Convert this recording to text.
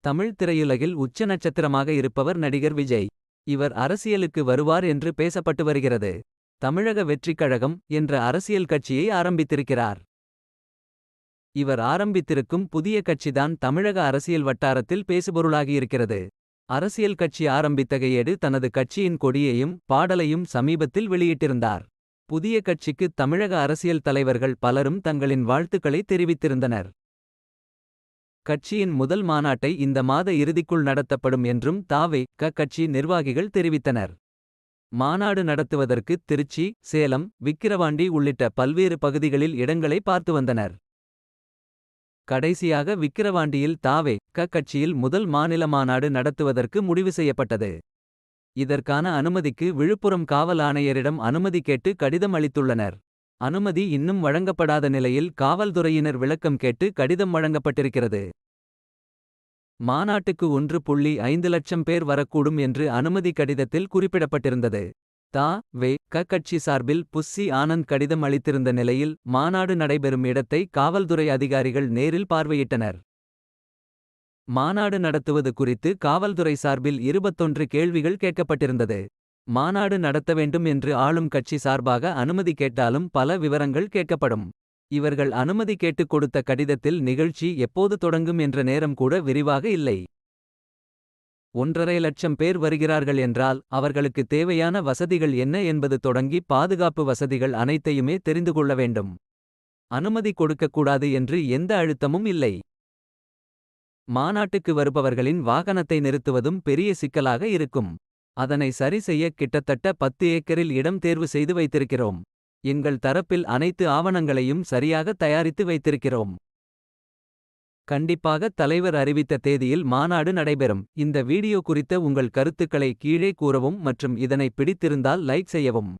தமிழ் திரையுலகில் உச்ச நட்சத்திரமாக இருப்பவர் நடிகர் விஜய். இவர் அரசியலுக்கு வருவார் என்று பேசப்பட்டு வருகிறது. தமிழக வெற்றிக் கழகம் என்ற அரசியல் கட்சியை ஆரம்பித்திருக்கிறார். இவர் ஆரம்பித்திருக்கும் புதிய கட்சிதான் தமிழக அரசியல் வட்டாரத்தில் பேசுபொருளாகியிருக்கிறது. அரசியல் கட்சி ஆரம்பித்தகையேடு தனது கட்சியின் கொடியையும். பாடலையும் சமீபத்தில் வெளியிட்டிருந்தார். புதிய கட்சிக்கு தமிழக அரசியல் தலைவர்கள் பலரும் தங்களின் வாழ்த்துக்களை தெரிவித்திருந்தனர். கட்சியின் முதல் மாநாட்டை இந்த மாத இறுதிக்குள் நடத்தப்படும் என்றும் தாவே க கட்சி நிர்வாகிகள் தெரிவித்தனர். மாநாடு நடத்துவதற்கு திருச்சி சேலம் விக்கிரவாண்டி உள்ளிட்ட பல்வேறு பகுதிகளில் இடங்களை பார்த்து வந்தனர். கடைசியாக விக்கிரவாண்டியில் தாவே க கட்சியில் முதல் மாநில மாநாடு நடத்துவதற்கு முடிவு செய்யப்பட்டது. இதற்கான அனுமதிக்கு விழுப்புரம் காவல் ஆணையரிடம் அனுமதி கேட்டு கடிதம் அளித்துள்ளனர். அனுமதி இன்னும் வழங்கப்படாத நிலையில் காவல்துறையினர் விளக்கம் கேட்டு கடிதம் வழங்கப்பட்டிருக்கிறது. மாநாட்டுக்கு ஒன்று புள்ளி ஐந்து லட்சம் பேர் வரக்கூடும் என்று அனுமதி கடிதத்தில் குறிப்பிடப்பட்டிருந்தது. தா வே க கட்சி சார்பில் புஸ்ஸி ஆனந்த் கடிதம் அளித்திருந்த நிலையில். மாநாடு நடைபெறும் இடத்தை காவல்துறை அதிகாரிகள் நேரில் பார்வையிட்டனர். மாநாடு நடத்துவது குறித்து காவல்துறை சார்பில் இருபத்தொன்று கேள்விகள் கேட்கப்பட்டிருந்தது. மாநாடு நடத்த வேண்டும் என்று ஆளும் கட்சி சார்பாக அனுமதி கேட்டாலும் பல விவரங்கள் கேட்கப்படும். இவர்கள் அனுமதி கேட்டுக் கொடுத்த கடிதத்தில் நிகழ்ச்சி எப்போது தொடங்கும் என்ற நேரம் கூட விரிவாக இல்லை. ஒன்றரை லட்சம் பேர் வருகிறார்கள் என்றால் அவர்களுக்கு தேவையான வசதிகள் என்ன என்பது தொடங்கி பாதுகாப்பு வசதிகள் அனைத்தையுமே தெரிந்து கொள்ள வேண்டும். அனுமதி கொடுக்கக்கூடாது என்று எந்த அழுத்தமும் இல்லை. மாநாட்டுக்கு வருபவர்களின் வாகனத்தை நிறுத்துவதும் பெரிய சிக்கலாக இருக்கும். அதனை சரி செய்ய கிட்டத்தட்ட பத்து ஏக்கரில் இடம் தேர்வு செய்து வைத்திருக்கிறோம். எங்கள் தரப்பில் அனைத்து ஆவணங்களையும் சரியாக தயாரித்து வைத்திருக்கிறோம். கண்டிப்பாக தலைவர் அறிவித்த தேதியில் மாநாடு நடைபெறும். இந்த வீடியோ குறித்த உங்கள் கருத்துக்களை கீழே கூறவும் மற்றும் இதனை பிடித்திருந்தால் லைக் செய்யவும்.